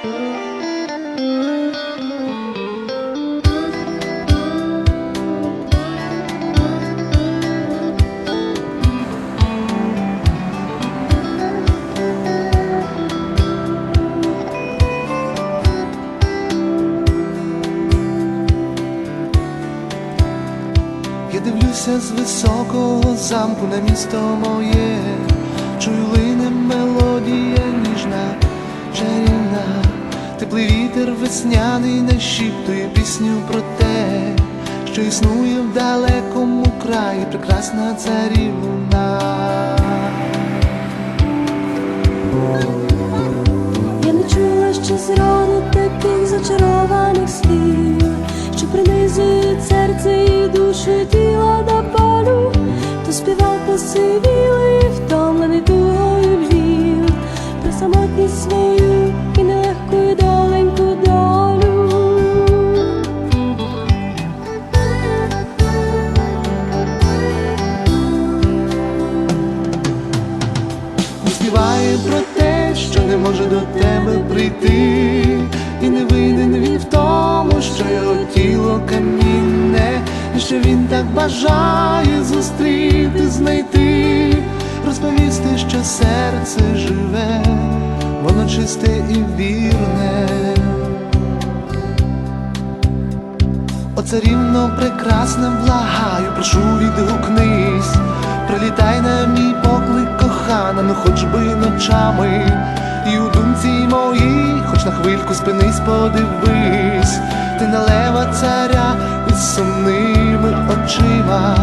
Kiedy w z wysoko zamknę miasto moje теплий вітер весняний нашіптує пісню про те, що існує в далекому краї прекрасна царівна. Я не чула ще зраду таких зачарованих слів, що принизують серце і душу і тіло до болю, то співав посивілий, втомлений тугою Львів, про самотність свою не може до тебе прийти, і не винен він в тому, що його тіло камінне, і що він так бажає зустріти, знайти, розповісти, що серце живе, воно чисте і вірне. О, царівно прекрасна, благаю, прошу відгукнись, прилітай на мій поклик кохана, ну хоч би ночами, і у думці моїй, хоч на хвильку спинись, подивись, ти на лева царя із сумними очима,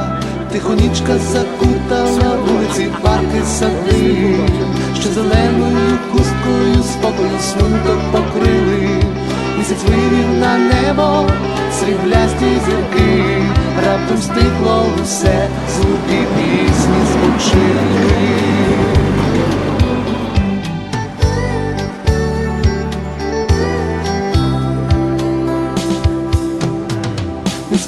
тихонічка закутала вулиці, парки, сади, що зеленою хусткою спокою смуток покрили. Місяць вивів на небо сріблясті зірки, раптом стихло все, звуки пісні спочили.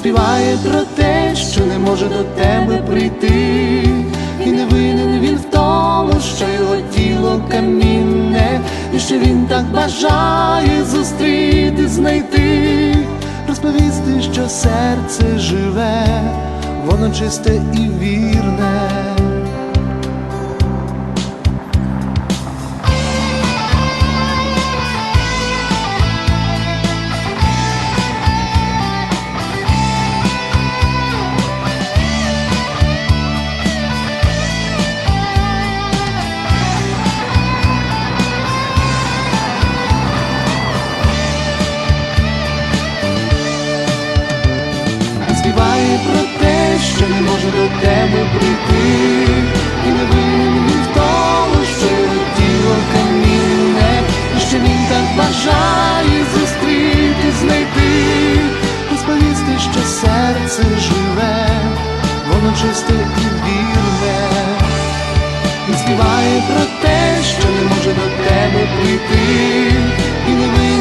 Співає про те, що не може до тебе прийти, і не винен він в тому, що його тіло камінне, і що він так бажає зустріти, знайти, розповісти, що серце живе, воно чисте і вірне. Тебе прийти, і не винен в тому, що тіло камінне, і що він так бажає зустріти, знайти, розповісти, що серце живе, воно чисте і вірне. Він співає про те, що не може до тебе прийти, і не винен